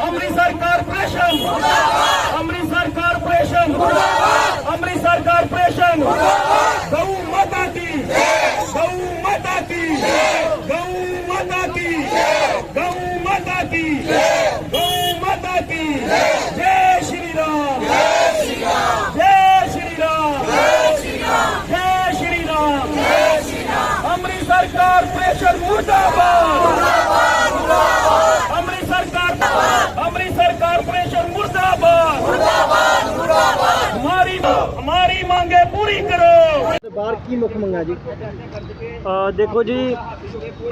Amritsar corporation Amritsar corporation Amritsar corporation ਗਊ ਮਾਤਾ ਕੀ? ਗਊ ਮਾਤਾ ਕੀ? ਗਊ ਮਾਤਾ ਕੀ? ਗਊ ਮਾਤਾ ਕੀ? ਗਊ ਮਾਤਾ ਰਾਮ! ਜੈ ਸ਼੍ਰੀ ਰਾਮ! ਜੈ ਸ਼੍ਰੀ ਰਾਮ! ਜੈ ਸ਼੍ਰੀ ਰਾਮ! ਜੈ ਸ਼੍ਰੀ ਰਾਮ! ਅੰਮ੍ਰਿਤਸਰ ਕਾਰਪੋਰੇਸ਼ਨ ਮੁਰਦਾਬਾਦ ਅੰਮ੍ਰਿਤਸਰ ਕਾਰ ਅੰਮ੍ਰਿਤਸਰ ਕਾਰਪੋਰੇਸ਼ਨ ਮੁਰਦਾਬਾਦ ਮੁਰਦਾਬਾਦ ਮੁਰਦਾਬਾਦ ਹਮਾਰੀ ਹਮਾਰੀ ਮੰਗੇ ਪੂਰੀ ਕਰੋ ਬਾਹਰ ਕੀ ਮੁੱਖ ਮੰਗਾ ਜੀ? ਅ, ਦੇਖੋ ਜੀ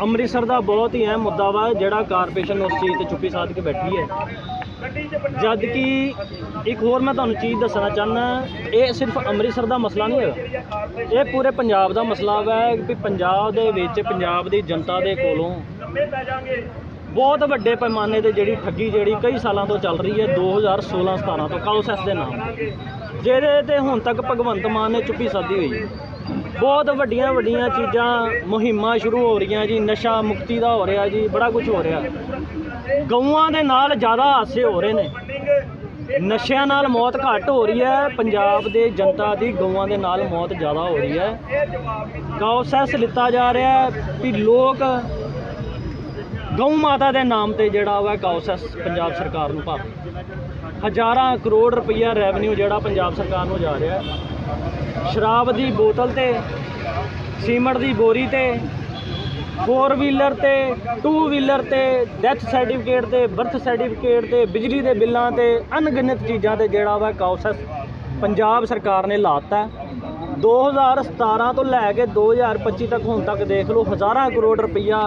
ਅੰਮ੍ਰਿਤਸਰ ਦਾ ਬਹੁਤ ਹੀ ਅਹਿਮ ਮੁੱਦਾ ਵਾ ਜਿਹੜਾ ਕਾਰਪੋਰੇਸ਼ਨ ਉਸ ਚੀਜ਼ ਤੇ ਚੁੱਪੀ ਸਾਧ ਕੇ ਬੈਠੀ ਹੈ। ਜਦ ਕਿ ਇੱਕ ਹੋਰ ਮੈਂ ਤੁਹਾਨੂੰ ਚੀਜ਼ ਦੱਸਣਾ ਚਾਹੁੰਦਾ ਇਹ ਸਿਰਫ ਅੰਮ੍ਰਿਤਸਰ ਦਾ ਮਸਲਾ ਨਹੀਂ ਹੈਗਾ। ਇਹ ਪੂਰੇ ਪੰਜਾਬ ਦਾ ਮਸਲਾ ਵਾ ਵੀ ਪੰਜਾਬ ਦੇ ਵਿੱਚ ਪੰਜਾਬ ਦੀ ਜਨਤਾ ਦੇ ਕੋਲੋਂ ਬਹੁਤ ਵੱਡੇ ਪੈਮਾਨੇ ਤੇ ਜਿਹੜੀ ਠੱਗੀ ਜਿਹੜੀ ਕਈ ਸਾਲਾਂ ਤੋਂ ਚੱਲ ਰਹੀ ਹੈ 2016 17 ਤੋਂ ਕਾਲੋਸੈਸ ਦੇ ਨਾਮ ਜਿਹਦੇ ਤੇ ਹੁਣ ਤੱਕ ਭਗਵੰਤ ਮਾਨ ਨੇ ਚੁੱਪੀ ਸਾਧੀ ਹੋਈ। ਹੈ ਬਹੁਤ ਵੱਡੀਆਂ ਵੱਡੀਆਂ ਚੀਜ਼ਾਂ, ਮੁਹਿੰਮਾਂ ਸ਼ੁਰੂ ਹੋ ਰਹੀਆਂ ਜੀ, ਨਸ਼ਾ ਮੁਕਤੀ ਦਾ ਹੋ ਰਿਹਾ ਜੀ, ਬੜਾ ਕੁਝ ਹੋ ਰਿਹਾ। ਗਊਆਂ ਦੇ ਨਾਲ ਜ਼ਿਆਦਾ ਹਾਸੇ ਹੋ ਰਹੇ ਨੇ। ਨਸ਼ਿਆਂ ਨਾਲ ਮੌਤ ਘੱਟ ਹੋ ਰਹੀ ਹੈ, ਪੰਜਾਬ ਦੇ ਜਨਤਾ ਦੀ ਗਊਆਂ ਦੇ ਨਾਲ ਮੌਤ ਜ਼ਿਆਦਾ ਹੋ ਰਹੀ ਹੈ। ਕਾਉਸੈਸ ਲਿੱਤਾ ਜਾ ਰਿਹਾ ਹੈ ਵੀ ਲੋਕ ਗਊ ਮਾਤਾ ਦੇ ਨਾਮ ਤੇ ਜਿਹੜਾ ਵਾ ਕਾਉਸੈਸ ਪੰਜਾਬ ਸਰਕਾਰ ਨੂੰ ਭਾਵੇਂ ਹਜ਼ਾਰਾਂ ਕਰੋੜ ਰੁਪਈਆ ਰੈਵਨਿਊ ਜਿਹੜਾ ਪੰਜਾਬ ਸਰਕਾਰ ਨੂੰ ਜਾ ਰਿਹਾ ਸ਼ਰਾਬ ਦੀ ਬੋਤਲ ਤੇ, ਸੀਮਟ ਦੀ ਬੋਰੀ ਤੇ ਫੋਰ ਵੀਲਰ ਤੇ ਟੂ ਵੀਲਰ ਤੇ ਡੈਥ ਸਰਟੀਫਿਕੇਟ ਤੇ ਬਰਥ ਸਰਟੀਫਿਕੇਟ ਤੇ, ਬਿਜਲੀ ਦੇ ਬਿੱਲਾਂ ਤੇ, ਅਣਗਿਣਤ ਚੀਜ਼ਾਂ ਤੇ ਜਿਹੜਾ ਵਾ ਕਾਉਸੈਸ ਪੰਜਾਬ ਸਰਕਾਰ ਨੇ ਲਾਤਾ ਹੈ। 2017 ਤੋਂ ਲੈ ਕੇ 2025 ਤੱਕ ਹੁਣ ਤੱਕ ਦੇਖ ਲਓ, ਹਜ਼ਾਰਾਂ ਕਰੋੜ ਰੁਪਈਆ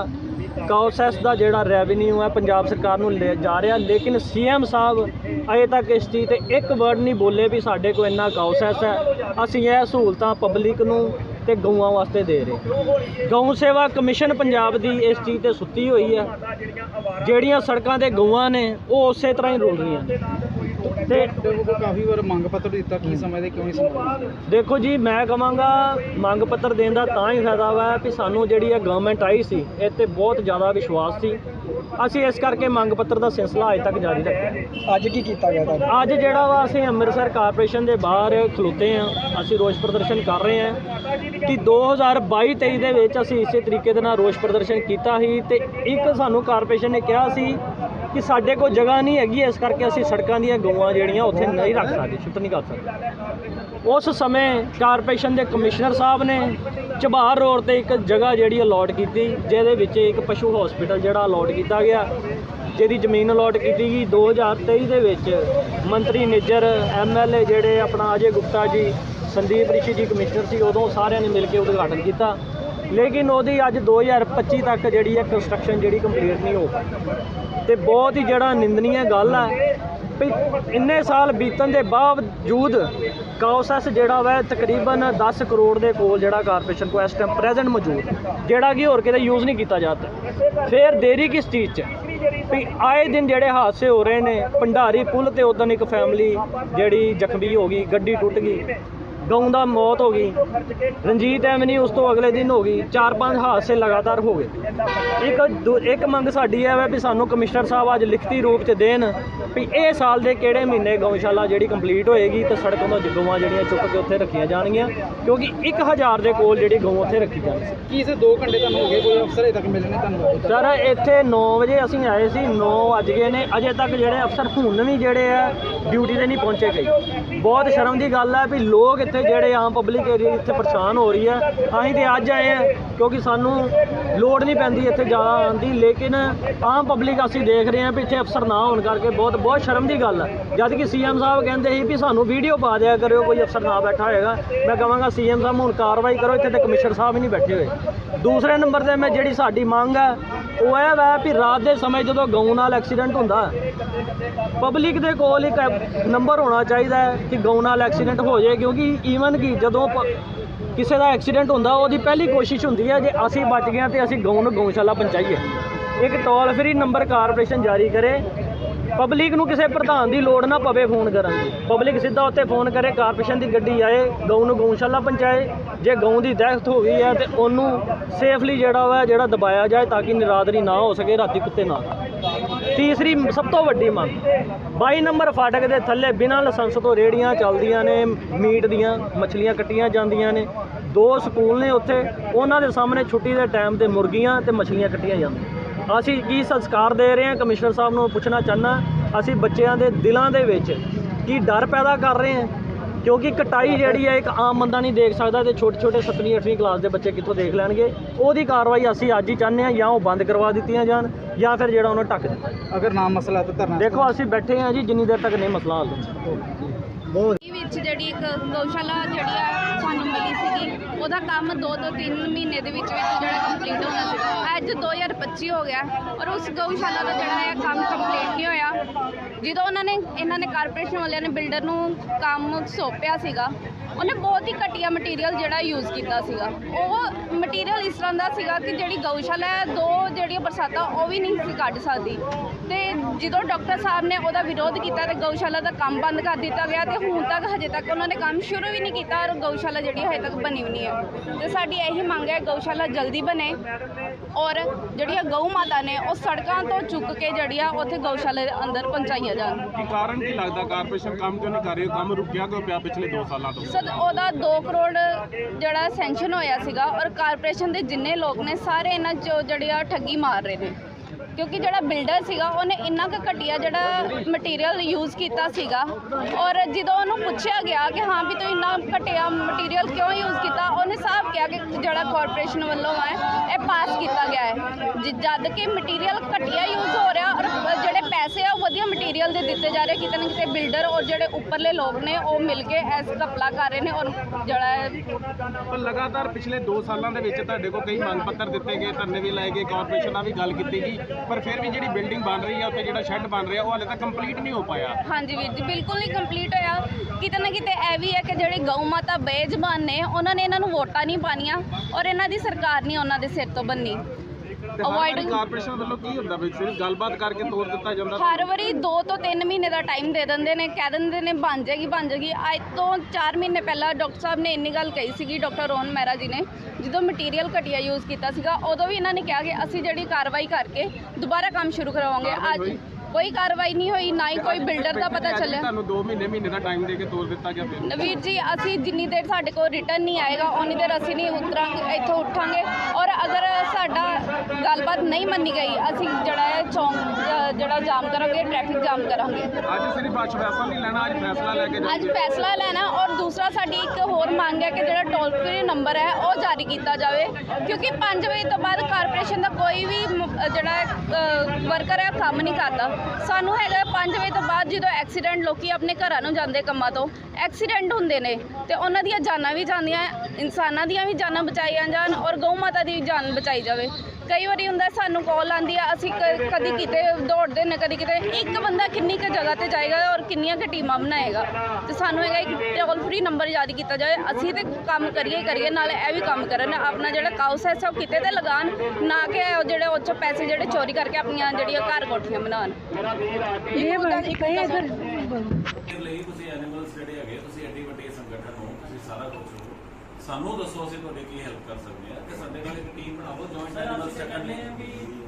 ਕਾਉਸੈਸ ਦਾ ਜਿਹੜਾ ਰੈਵਨਿਊ ਹੈ, ਪੰਜਾਬ ਸਰਕਾਰ ਨੂੰ ਲੈ ਜਾ ਰਿਹਾ, ਲੇਕਿਨ ਸੀਐਮ ਸਾਹਿਬ ਅਜੇ ਤੱਕ ਇਸ ਚੀਜ਼ ਤੇ ਇੱਕ ਵਰਡ ਨਹੀਂ ਬੋਲੇ ਵੀ ਸਾਡੇ ਕੋਲ ਇੰਨਾ ਕਾਉਸੈਸ ਹੈ। ਅਸੀਂ ਇਹ ਸਹੂਲਤਾਂ ਪਬਲਿਕ ਨੂੰ ਤੇ ਗਊਆਂ ਵਾਸਤੇ ਦੇ ਰਹੇ ਗਊ ਸੇਵਾ ਕਮਿਸ਼ਨ ਪੰਜਾਬ ਦੀ ਇਸ ਚੀਜ਼ ਤੇ ਸੁੱਤੀ ਹੋਈ ਹੈ। ਜਿਹੜੀਆਂ ਸੜਕਾਂ ਤੇ ਗਊਆਂ ਨੇ, ਉਹ ਉਸੇ ਤਰ੍ਹਾਂ ਹੀ ਰੁਲ ਰਹੀਆਂ ਤੇ ਦੇਖੋ ਕਾਫੀ ਵਾਰ ਮੰਗ ਪੱਤਰ ਦਿੱਤਾ ਕੀ ਸਮਝਦੇ ਕਿਉਂ ਨਹੀਂ ਸਮਝਦੇ? ਦੇਖੋ ਜੀ ਮੈਂ ਕਹਾਂਗਾ ਮੰਗ ਪੱਤਰ ਦੇਣ ਦਾ ਤਾਂ ਹੀ ਫਾਇਦਾ ਵਾ ਕਿ ਸਾਨੂੰ ਜਿਹੜੀ ਇਹ ਗਵਰਨਮੈਂਟ ਆਈ ਸੀ ਇਹ ਤੇ ਬਹੁਤ ਜ਼ਿਆਦਾ ਵਿਸ਼ਵਾਸ ਸੀ। ਅਸੀਂ ਇਸ ਕਰਕੇ ਮੰਗ ਪੱਤਰ ਦਾ ਸਿਲਸਿਲਾ ਅਜੇ ਤੱਕ ਜਾਰੀ ਰੱਖਿਆ। ਅੱਜ ਕੀ ਕੀਤਾ ਗਿਆ ਤੁਹਾਡਾ? ਅੱਜ ਜਿਹੜਾ ਵਾ ਅਸੀਂ ਅੰਮ੍ਰਿਤਸਰ ਕਾਰਪੋਰੇਸ਼ਨ ਦੇ ਬਾਹਰ ਖਲੋਤੇ ਆ ਅਸੀਂ ਰੋਸ ਪ੍ਰਦਰਸ਼ਨ ਕਰ ਰਹੇ ਆ ਕਿ 2022-23 ਦੇ ਵਿੱਚ ਅਸੀਂ ਇਸੇ ਤਰੀਕੇ ਦੇ ਨਾਲ ਰੋਸ ਪ੍ਰਦਰਸ਼ਨ ਕੀਤਾ ਸੀ ਤੇ ਇੱਕ ਸਾਨੂੰ ਕਾਰਪੋਰੇਸ਼ਨ ਨੇ ਕਿਹਾ ਸੀ ਕਿ ਸਾਡੇ ਕੋਲ ਜਗ੍ਹਾ ਨਹੀਂ ਹੈਗੀ, ਇਸ ਕਰਕੇ ਅਸੀਂ ਸੜਕਾਂ ਦੀਆਂ ਗਊਆਂ ਜਿਹੜੀਆਂ ਉੱਥੇ ਨਹੀਂ ਰੱਖ ਸਕਦੇ ਸ਼ਿਫਟ ਨਹੀਂ ਕਰ ਸਕਦੇ। ਉਸ ਸਮੇਂ ਕਾਰਪੋਰੇਸ਼ਨ ਦੇ ਕਮਿਸ਼ਨਰ ਸਾਹਿਬ ਨੇ ਚਬਾਰ ਰੋਡ ਤੇ ਇੱਕ ਜਗ੍ਹਾ ਜਿਹੜੀ ਅਲਾਟ ਕੀਤੀ, ਜਿਹਦੇ ਵਿੱਚ ਇੱਕ ਪਸ਼ੂ ਹਸਪੀਟਲ ਜਿਹੜਾ ਅਲਾਟ ਕੀਤਾ ਗਿਆ, ਜਿਹਦੀ ਜ਼ਮੀਨ ਅਲਾਟ ਕੀਤੀ ਗਈ। 2023 ਦੇ ਵਿੱਚ ਮੰਤਰੀ ਨਿੱਜਰ ਐਮਐਲਏ ਜਿਹੜੇ ਆਪਣਾ ਅਜੇ ਗੁਪਤਾ ਜੀ, ਸੰਦੀਪ ਰਿਸ਼ੀ ਜੀ ਕਮਿਸ਼ਨਰ ਸੀ, ਉਦੋਂ ਸਾਰਿਆਂ ਨੇ ਮਿਲ ਕੇ ਉਦਘਾਟਨ ਕੀਤਾ। ਲੇਕਿਨ ਉਹਦੀ ਅੱਜ 2025 ਤੱਕ ਜਿਹੜੀ ਹੈ ਕੰਸਟਰਕਸ਼ਨ ਜਿਹੜੀ ਕੰਪਲੀਟ ਨਹੀਂ ਹੋ ਪਾਈ। ਤੇ ਬਹੁਤ ਹੀ ਜਿਹੜਾ ਨਿੰਦਨੀय ਗੱਲ ਹੈ ਵੀ ਇੰਨੇ ਸਾਲ ਬੀਤਣ ਦੇ ਬਾਵਜੂਦ ਕਾਉਸੈਸ ਜਿਹੜਾ ਵਾ, ਤਕਰੀਬਨ 10 ਕਰੋੜ ਦੇ ਕੋਲ ਜਿਹੜਾ ਕਾਰਪੋਰੇਸ਼ਨ ਕੋ ਇਸ ਟਾਈਮ ਪ੍ਰੈਜ਼ੈਂਟ ਮੌਜੂਦ, ਜਿਹੜਾ ਕਿ ਹੋਰ ਕਿਤੇ ਯੂਜ਼ ਨਹੀਂ ਕੀਤਾ ਜਾਂਦਾ ਫਿਰ ਦੇਰੀ ਕਿਸ ਚੀਜ਼ 'ਚ? ਵੀ ਆਏ ਦਿਨ ਜਿਹੜੇ ਹਾਦਸੇ ਹੋ ਰਹੇ ਨੇ, ਭੰਡਾਰੀ ਪੁਲ ਤੇ ਉਦੋਂ ਇੱਕ ਫੈਮਿਲੀ ਜਿਹੜੀ ਜ਼ਖਮੀ ਹੋ ਗਈ, ਗੱਡੀ ਟੁੱਟ ਗਈ। ਗਊ ਦਾ ਮੌਤ ਹੋ ਗਈ। ਰਣਜੀਤ ਐਵਨਿਊ ਉਸ ਤੋਂ ਅਗਲੇ ਦਿਨ ਹੋ ਗਈ। ਚਾਰ ਪੰਜ ਹਾਦਸੇ ਲਗਾਤਾਰ ਹੋ ਗਏ। ਇੱਕ ਦੂ- ਇੱਕ ਮੰਗ ਸਾਡੀ ਹੈ ਵੀ ਸਾਨੂੰ ਕਮਿਸ਼ਨਰ ਸਾਹਿਬ ਅੱਜ ਲਿਖਤੀ ਰੂਪ ਚ ਦੇਣ ਵੀ ਇਹ ਸਾਲ ਦੇ ਕਿਹੜੇ ਮਹੀਨੇ ਗਊਸ਼ਾਲਾ ਜਿਹੜੀ ਕੰਪਲੀਟ ਹੋਏਗੀ ਤੇ ਸੜਕਾਂ ਤੋਂ ਗਊਆਂ ਜਿਹੜੀਆਂ ਚੁੱਕ ਕੇ ਉੱਥੇ ਰੱਖੀਆਂ ਜਾਣਗੀਆਂ। ਕਿਉਂਕਿ 1000 ਦੇ ਕੋਲ ਜਿਹੜੀ ਗਊ ਉੱਥੇ ਰੱਖੀ ਜਾਣੀ ਸੀ। ਕੀ ਇਸੇ 2 ਘੰਟੇ ਤੁਹਾਨੂੰ ਹੋ ਗਏ? ਕੋਈ ਅਫਸਰ ਅਜੇ ਤੱਕ ਮਿਲੇ ਨਹੀਂ ਤੁਹਾਨੂੰ? ਸਰ ਇੱਥੇ 9 ਵਜੇ ਅਸੀਂ ਆਏ ਸੀ 9 ਵੱਜ ਗਏ ਨੇ। ਅਜੇ ਤੱਕ ਜਿਹੜੇ ਅਫਸਰ ਹੁਣ ਵੀ ਜਿਹੜੇ ਆ ਡਿਊਟੀ ਤੇ ਨਹੀਂ ਪਹੁੰਚੇ ਗਏ। ਬਹੁਤ ਸ਼ਰਮ ਦੀ ਗੱਲ ਹੈ ਵੀ ਲੋਕ ਇੱਥੇ ਜਿਹੜੇ ਆਮ ਪਬਲਿਕ ਏਰੀਆ ਇੱਥੇ ਪਰੇਸ਼ਾਨ ਹੋ ਰਹੀ ਹੈ ਅਸੀਂ ਤੇ ਅੱਜ ਆਏ ਆ, ਕਿਉਂਕਿ ਸਾਨੂੰ ਲੋੜ ਨਹੀਂ ਪੈਂਦੀ ਇੱਥੇ ਜ਼ਿਆਦਾ ਆਉਣ ਦੀ, ਲੇਕਿਨ ਆਮ ਪਬਲਿਕ ਅਸੀਂ ਦੇਖ ਰਹੇ ਹਾਂ ਵੀ ਇੱਥੇ ਅਫਸਰ ਨਾ ਹੋਣ ਕਰਕੇ ਬਹੁਤ ਬਹੁਤ ਸ਼ਰਮ ਦੀ ਗੱਲ ਹੈ ਜਦ ਕਿ ਸੀਐਮ ਸਾਹਿਬ ਕਹਿੰਦੇ ਸੀ ਵੀ ਸਾਨੂੰ ਵੀਡੀਓ ਪਾ ਦਿਆ ਕਰਿਓ, ਕੋਈ ਅਫਸਰ ਨਾ ਬੈਠਾ ਹੋਏਗਾ। ਮੈਂ ਕਹਾਂਗਾ ਸੀਐਮ ਸਾਹਿਬ, ਹੁਣ ਕਾਰਵਾਈ ਕਰੋ, ਇੱਥੇ ਤੇ ਕਮਿਸ਼ਨਰ ਸਾਹਿਬ ਹੀ ਨਹੀਂ ਬੈਠੇ ਹੋਏ। ਦੂਸਰੇ ਨੰਬਰ ਤੇ ਮੈਂ ਜਿਹੜੀ ਸਾਡੀ ਮੰਗ ਹੈ ਉਹ ਇਹ ਵਾ ਵੀ ਰਾਤ ਦੇ ਸਮੇਂ ਜਦੋਂ ਗਊ ਨਾਲ ਐਕਸੀਡੈਂਟ ਹੁੰਦਾ ਪਬਲਿਕ ਦੇ ਕੋਲ ਇੱਕ ਨੰਬਰ ਹੋਣਾ ਚਾਹੀਦਾ ਹੈ ਕਿ ਗਊ ਨਾਲ ਐਕਸੀਡੈਂਟ ਹੋ ਜਾਏ, ਕਿਉਂਕਿ ਈਵਨ ਕਿ ਜਦੋਂ ਪ- ਕਿਸੇ ਦਾ ਐਕਸੀਡੈਂਟ ਹੁੰਦਾ, ਉਹਦੀ ਪਹਿਲੀ ਕੋਸ਼ਿਸ਼ ਹੁੰਦੀ ਹੈ ਜੇ ਅਸੀਂ ਬਚ ਗਏ ਹਾਂ ਤੇ ਅਸੀਂ ਗਊ ਨੂੰ ਗਊਸ਼ਾਲਾ ਪਹੁੰਚਾਈਏ। ਇੱਕ ਟੋਲ ਫਰੀ ਨੰਬਰ ਕਾਰਪੋਰੇਸ਼ਨ ਜਾਰੀ ਕਰੇ ਪਬਲਿਕ ਨੂੰ ਕਿਸੇ ਪ੍ਰਧਾਨ ਦੀ ਲੋੜ ਨਾ ਪਵੇ ਫੋਨ ਕਰਨ ਦੀ। ਪਬਲਿਕ ਸਿੱਧਾ ਉੱਤੇ ਫੋਨ ਕਰੇ ਕਾਰਪੋਰੇਸ਼ਨ ਦੀ ਗੱਡੀ ਆਏ, ਗਊ ਨੂੰ ਗਊਸ਼ਾਲਾ ਪਹੁੰਚਾਏ। ਜੇ ਗਊ ਦੀ ਡੈਥ ਹੋ ਗਈ ਹੈ ਤੇ ਉਹਨੂੰ ਸੇਫਲੀ ਜਿਹੜਾ ਵਾ, ਜਿਹੜਾ ਦਬਾਇਆ ਜਾਏ ਤਾਂ ਕਿ ਨਿਰਾਦਰੀ ਨਾ ਹੋ ਸਕੇ, ਰਾਤੀ ਕੁੱਤੇ ਨਾ ਤੀਸਰੀ ਸਭ ਤੋਂ ਵੱਡੀ ਮੰਗ 22 ਨੰਬਰ ਫਾਟਕ ਦੇ ਥੱਲੇ ਬਿਨਾਂ ਲਾਇਸੈਂਸ ਤੋਂ ਰੇੜੀਆਂ ਚੱਲਦੀਆਂ ਨੇ, ਮੀਟ ਦੀਆਂ ਮੱਛਲੀਆਂ ਕੱਟੀਆਂ ਜਾਂਦੀਆਂ ਨੇ। ਦੋ ਸਕੂਲ ਨੇ ਉੱਥੇ, ਉਹਨਾਂ ਦੇ ਸਾਹਮਣੇ ਛੁੱਟੀ ਦੇ ਟਾਈਮ ਤੇ ਮੁਰਗੀਆਂ ਤੇ ਮੱਛਲੀਆਂ ਕੱਟੀਆਂ ਜਾਂਦੀਆਂ। ਅਸੀਂ ਕੀ ਸੰਸਕਾਰ ਦੇ ਰਹੇ ਹਾਂ? ਕਮਿਸ਼ਨਰ ਸਾਹਿਬ ਨੂੰ ਪੁੱਛਣਾ ਚਾਹਨਾ ਅਸੀਂ ਬੱਚਿਆਂ ਦੇ ਦਿਲਾਂ ਦੇ ਵਿੱਚ ਕੀ ਡਰ ਪੈਦਾ ਕਰ ਰਹੇ ਹਾਂ? ਕਿਉਂਕਿ ਕਟਾਈ ਜਿਹੜੀ ਹੈ ਇੱਕ ਆਮ ਬੰਦਾ ਨਹੀਂ ਦੇਖ ਸਕਦਾ ਤੇ ਛੋਟੇ ਛੋਟੇ 7ਵੀਂ 8ਵੀਂ ਕਲਾਸ ਦੇ ਬੱਚੇ ਕਿੱਥੋਂ ਦੇਖ ਲੈਣਗੇ? ਉਹਦੀ ਕਾਰਵਾਈ ਅਸੀਂ ਅੱਜ ਹੀ ਚਾਹੁੰਦੇ ਹਾਂ ਜਾਂ ਉਹ ਬੰਦ ਕਰਵਾ ਦਿੱਤੀਆਂ ਜਾਣ ਜਾਂ ਫਿਰ ਜਿਹੜਾ ਉਹਨੂੰ ਢੱਕ ਦਿੱਤਾ। ਅਗਰ ਨਾ ਮਸਲਾ ਤਾਂ ਧਰਨਾ ਦੇਖੋ ਅਸੀਂ ਬੈਠੇ ਹਾਂ ਜੀ ਜਿੰਨੀ ਦੇਰ ਤੱਕ ਨਹੀਂ ਮਸਲਾ ਹੱਲ ਵਿੱਚ ਜਿਹੜੀ ਇੱਕ ਗਊਸ਼ਾਲਾ ਜਿਹੜੀ ਆ ਸਾਨੂੰ ਮਿਲੀ ਸੀਗੀ ਉਹਦਾ ਕੰਮ 2 ਤੋਂ 3 ਮਹੀਨੇ ਦੇ ਵਿੱਚ ਵਿੱਚ ਜਿਹੜਾ ਕੰਪਲੀਟ ਹੋਣਾ ਸੀ ਅੱਜ 2025 ਹੋ ਗਿਆ। ਔਰ ਉਸ ਗਊਸ਼ਾਲਾ ਦਾ ਜਿਹੜਾ ਹੈ ਕੰਮ ਕੰਪਲੀਟ ਨਹੀਂ ਹੋਇਆ। ਜਦੋਂ ਉਹਨਾਂ ਨੇ, ਇਹਨਾਂ ਨੇ ਕਾਰਪੋਰੇਸ਼ਨ ਵਾਲਿਆਂ ਨੇ ਬਿਲਡਰ ਨੂੰ ਕੰਮ ਸੌਂਪਿਆ ਸੀਗਾ ਉਹਨੇ ਬਹੁਤ ਹੀ ਘਟੀਆ ਮਟੀਰੀਅਲ ਜਿਹੜਾ ਯੂਜ਼ ਕੀਤਾ ਸੀਗਾ। ਉਹ ਮਟੀਰੀਅਲ ਇਸ ਤਰ੍ਹਾਂ ਦਾ ਸੀਗਾ ਕਿ ਜਿਹੜੀ ਗਊਸ਼ਾਲਾ ਹੈ, ਦੋ ਜਿਹੜੀਆਂ ਬਰਸਾਤਾਂ, ਉਹ ਵੀ ਨਹੀਂ ਸੀ ਕੱਢ ਸਕਦੀ। ਤੇ ਜਦੋਂ ਡਾਕਟਰ ਸਾਹਿਬ ਨੇ ਉਹਦਾ ਵਿਰੋਧ ਕੀਤਾ ਤੇ ਗਊਸ਼ਾਲਾ ਦਾ ਕੰਮ ਬੰਦ ਕਰ ਦਿੱਤਾ ਗਿਆ ਤੇ ਹੁਣ ਤੱਕ ਹਜੇ ਤੱਕ ਉਹਨਾਂ ਨੇ ਕੰਮ ਸ਼ੁਰੂ ਵੀ ਨਹੀਂ ਕੀਤਾ ਔਰ ਗਊਸ਼ਾਲਾ ਜਿਹੜੀ ਹਜੇ ਤੱਕ ਬਣੀ ਨਹੀਂ ਹੈ। ਤੇ ਸਾਡੀ ਇਹੀ ਮੰਗ ਹੈ ਗਊਸ਼ਾਲਾ ਜਲਦੀ ਬਣੇ। ਔਰ ਜਿਹੜੀਆਂ ਗਊ ਮਾਤਾ ਨੇ ਉਹ ਸੜਕਾਂ ਤੋਂ ਚੁੱਕ ਕੇ ਜਿਹੜੀ ਆ ਉੱਥੇ ਗਊਸ਼ਾਲਾ ਦੇ ਅੰਦਰ ਪਹੁੰਚਾਈਆਂ ਜਾਣ। ਕੀ ਕਾਰਨ ਕੀ ਲੱਗਦਾ? ਕਾਰਪੋਰੇਸ਼ਨ ਕੰਮ ਕਿਉਂ ਨਹੀਂ ਕਰ ਰਹੀ? ਕੰਮ ਰੁਕਿਆ ਕਿਉਂ ਪਿਆ ਪਿਛਲੇ 2 ਸਾਲਾਂ ਤੋਂ? ਸਰ ਉਹਦਾ 2 ਕਰੋੜ ਜਿਹੜਾ ਸੈਂਕਸ਼ਨ ਹੋਇਆ ਸੀਗਾ ਔਰ ਕਾਰਪੋਰੇਸ਼ਨ ਦੇ ਜਿੰਨੇ ਲੋਕ ਨੇ ਸਾਰੇ ਇਹਨਾਂ ਚੋਂ ਜਿਹੜੇ ਆ ਠੱਗੀ ਮਾਰ ਰਹੇ ਨੇ। ਕਿਉਂਕਿ ਜਿਹੜਾ ਬਿਲਡਰ ਸੀਗਾ, ਉਹਨੇ ਇੰਨਾ ਕੁ ਘਟੀਆ ਜਿਹੜਾ ਮਟੀਰੀਅਲ ਯੂਜ਼ ਕੀਤਾ ਸੀਗਾ। ਔਰ ਜਦੋਂ ਉਹਨੂੰ ਪੁੱਛਿਆ ਗਿਆ ਕਿ ਹਾਂ ਵੀ ਤੂੰ ਇੰਨਾ ਘਟੀਆ ਮਟੀਰੀਅਲ ਕਿਉਂ ਯੂਜ਼ ਕੀਤਾ, ਉਹਨੇ ਸਾਫ਼ ਕਿਹਾ ਕਿ ਜਿਹੜਾ ਕਾਰਪੋਰੇਸ਼ਨ ਵੱਲੋਂ ਹੈ, ਇਹ ਪਾਸ ਕੀਤਾ ਗਿਆ ਹੈ। ਜਦ ਕਿ ਮਟੀਰੀਅਲ ਘਟੀਆ ਯੂਜ਼ ਹੋ ਰਿਹਾ ਔਰ ਜਿਹੜੇ ਪੈਸੇ ਆ, ਉਹ ਵਧੀਆ ਮਟੀਰੀਅਲ ਦੇ ਦਿੱਤੇ ਜਾ ਰਹੇ। ਕਿਤੇ ਨਾ ਕਿਤੇ ਬਿਲਡਰ ਔਰ ਜਿਹੜੇ ਉੱਪਰਲੇ ਲੋਕ ਨੇ, ਉਹ ਮਿਲ ਕੇ ਐਸ ਘਪਲਾ ਕਰ ਰਹੇ ਨੇ ਔਰ ਜਿਹੜਾ ਹੈ ਪਰ ਲਗਾਤਾਰ ਪਿਛਲੇ 2 ਸਾਲਾਂ ਦੇ ਵਿੱਚ ਤੁਹਾਡੇ ਕੋਲ ਕਈ ਮੰਗ ਪੱਤਰ ਦਿੱਤੇ ਗਏ, ਧਰਨੇ ਵੀ ਲਾਏ ਗਏ ਕਾਰਪੋਰੇਸ਼ਨ ਨਾਲ ਵੀ ਗੱਲ ਕੀਤੀ ਗਈ। ਪਰ ਫਿਰ ਵੀ ਜਿਹੜੀ ਬਿਲਡਿੰਗ ਬਣ ਰਹੀ ਹੈ ਉੱਤੇ ਜਿਹੜਾ ਸ਼ੈੱਡ ਬਣ ਰਿਹਾ, ਉਹ ਹਾਲੇ ਤੱਕ ਕੰਪਲੀਟ ਨਹੀਂ ਹੋ ਪਾਇਆ। ਹਾਂਜੀ ਵੀਰ ਜੀ, ਬਿਲਕੁਲ ਨਹੀਂ ਕੰਪਲੀਟ ਹੋਇਆ। ਕਿਤੇ ਨਾ ਕਿਤੇ ਇਹ ਵੀ ਹੈ ਕਿ ਜਿਹੜੇ ਗਊ ਮਾਤਾ ਬੇਜ਼ਬਾਨ ਨੇ, ਉਹਨਾਂ ਨੇ ਇਹਨਾਂ ਨੂੰ ਵੋਟਾਂ ਨਹੀਂ ਪਾਣੀਆਂ ਔਰ ਇਹਨਾਂ ਦੀ ਸਰਕਾਰ ਨਹੀਂ ਉਹਨਾਂ ਦੇ ਸਿਰ ਤੋਂ ਬੰਨੀ। Avoid- ਕਾਰਪੋਰੇਸ਼ਨ ਵੱਲੋਂ ਕੀ ਹੁੰਦਾ ਵੀ ਸਿਰਫ ਗੱਲਬਾਤ ਕਰਕੇ ਤੋੜ ਦਿੱਤਾ ਜਾਂਦਾ? ਹਰ ਵਾਰੀ 2 ਤੋਂ 3 ਮਹੀਨੇ ਦਾ ਟਾਈਮ ਦੇ ਦਿੰਦੇ ਨੇ ਕਹਿ ਦਿੰਦੇ ਨੇ ਬਣ ਜਾਏਗੀ ਬਣ ਜਾਏਗੀ। ਅੱਜ ਤੋਂ 4 ਮਹੀਨੇ ਪਹਿਲਾਂ ਡਾਕਟਰ ਸਾਹਿਬ ਨੇ ਇੰਨੀ ਗੱਲ ਕਹੀ ਸੀਗੀ ਡਾਕਟਰ ਰੋਹਨ ਮਹਿਰਾ ਜੀ ਨੇ ਜਦੋਂ ਮਟੀਰੀਅਲ ਘਟੀਆ ਯੂਜ਼ ਕੀਤਾ ਸੀਗਾ ਉਦੋਂ ਵੀ ਇਹਨਾਂ ਨੇ ਕਿਹਾ ਕਿ ਅਸੀਂ ਜਿਹੜੀ ਕਾਰਵਾਈ ਕਰਕੇ ਦੁਬਾਰਾ ਕੰਮ ਸ਼ੁਰੂ ਕਰਵਾਵਾਂਗੇ ਅੱਜ ਕੋਈ ਕਾਰਵਾਈ ਨਹੀਂ ਹੋਈ ਨਾ ਹੀ ਕੋਈ ਬਿਲਡਰ ਦਾ ਪਤਾ ਚੱਲਿਆ। ਤੁਹਾਨੂੰ 2 ਮਹੀਨੇ ਮਹੀਨੇ ਦਾ ਟਾਈਮ ਦੇ ਕੇ ਤੋੜ ਦਿੱਤਾ ਗਿਆ ਫਿਰ ਨਵੀਰ ਜੀ ਅਸੀਂ ਜਿੰਨੀ ਦੇਰ ਸਾਡੇ ਕੋਲ ਰਿਟਰਨ ਨਹੀਂ ਆਏਗਾ ਉਨੀ ਦੇਰ ਅਸੀਂ ਨਹੀਂ ਉਤਰਾਂਗੇ ਇੱਥੋਂ ਉੱਠਾਂਗੇ। ਔਰ ਅਗਰ ਸਾਡਾ ਗੱਲਬਾਤ ਨਹੀਂ ਮੰਨੀ ਗਈ ਅਸੀਂ ਜਿਹੜਾ ਹੈ ਚੌਂਕ ਜਿਹੜਾ ਜਾਮ ਕਰਾਂਗੇ ਟ੍ਰੈਫਿਕ ਜਾਮ ਕਰਾਂਗੇ। ਅੱਜ ਸਿਰਫ ਅੱਜ ਫੈਸਲਾ ਨਹੀਂ ਲੈਣਾ ਅੱਜ ਫੈਸਲਾ ਲੈ ਕੇ ਅੱਜ ਫੈਸਲਾ ਲੈਣਾ ਔਰ ਦੂਸਰਾ ਸਾਡੀ ਇੱਕ ਹੋਰ ਮੰਗ ਹੈ ਕਿ ਜਿਹੜਾ ਟੋਲ ਫ੍ਰੀ ਨੰਬਰ ਹੈ ਉਹ ਜਾਰੀ ਕੀਤਾ ਜਾਵੇ। ਕਿਉਂਕਿ 5 ਵਜੇ ਤੋਂ ਬਾਅਦ ਕਾਰਪੋਰੇਸ਼ਨ ਦਾ ਕੋਈ ਵੀ ਜਿਹੜਾ ਵਰਕਰ ਹੈ ਕੰਮ ਨਹੀਂ ਕਰਦਾ। ਸਾਨੂੰ ਹੈਗਾ 5 ਵਜੇ ਤੋਂ ਬਾਅਦ ਜਦੋਂ ਐਕਸੀਡੈਂਟ ਲੋਕੀ ਆਪਣੇ ਘਰਾਂ ਨੂੰ ਜਾਂਦੇ ਕੰਮਾਂ ਤੋਂ ਐਕਸੀਡੈਂਟ ਹੁੰਦੇ ਨੇ ਤੇ ਉਹਨਾਂ ਦੀਆਂ ਜਾਨਾਂ ਵੀ ਜਾਂਦੀਆਂ, ਇਨਸਾਨਾਂ ਦੀਆਂ ਵੀ ਜਾਨਾਂ ਬਚਾਈਆਂ ਜਾਣ ਔਰ ਗਊ ਮਾਤਾ ਦੀ ਵੀ ਜਾਨ ਬਚਾਈ ਜਾਵੇ। ਕਈ ਵਾਰੀ ਹੁੰਦਾ ਸਾਨੂੰ ਕਾਲ ਆਂਦੀ ਆ, ਅਸੀਂ ਕ- ਕਦੀ ਕਿਤੇ ਦੌੜਦੇ ਨੇ, ਕਦੀ ਕਿਤੇ ਇੱਕ ਬੰਦਾ ਕਿੰਨੀ ਕੁ ਜਗ੍ਹਾ ਤੇ ਜਾਏਗਾ ਔਰ ਕਿੰਨੀਆਂ ਕੁ ਟੀਮਾਂ ਬਣਾਏਗਾ। ਤੇ ਸਾਨੂੰ ਹੈਗਾ ਇੱਕ ਟੋਲ ਫ੍ਰੀ ਨੰਬਰ ਜਾਰੀ ਕੀਤਾ ਜਾਵੇ ਅਸੀਂ ਤੇ ਕੰਮ ਕਰੀਏ ਹੀ ਕਰੀਏ ਨਾਲੇ ਇਹ ਵੀ ਕੰਮ ਕਰਨ। ਆਪਣਾ ਜਿਹੜਾ ਕਾਉਸ ਹੈ ਉਹ ਕਿਤੇ ਤੇ ਲਗਾਉਣ ਨਾ ਕਿ ਉਹ ਜਿਹੜੇ ਉਹ 'ਚੋਂ ਪੈਸੇ ਜਿਹੜੇ ਚੋਰੀ ਕਰਕੇ ਆਪਣੀਆਂ ਜਿਹੜੀਆਂ ਘਰ ਕੋਠੀਆਂ ਬਣਾਉਣ। ਇਹ ਬੰਦਾ ਇੱਕ ਇਧਰ ਲਈ ਤੁਸੀਂ ਐਨੀਮਲਸ ਜਿਹੜੇ ਹੈਗੇ ਤੁਸੀਂ ਐਡੀ ਵੱਡੀ ਸੰਗਠਨ ਹੋ ਤੁਸੀਂ ਸਾਰਾ ਕੁਝ ਹੋ। ਸਾਨੂੰ ਦੱਸੋ ਅਸੀਂ ਤੁਹਾਡੀ ਕੀ ਹੈਲਪ ਕਰ ਸਕਦੇ ਆ ਕਿ ਸਾਡੇ ਨਾਲ ਇੱਕ ਟੀਮ ਬਣਾਵੋ ਜੁਆਇੰਟ ਐਨੀਮਲ ਸੈਕਟਰ ਲਈ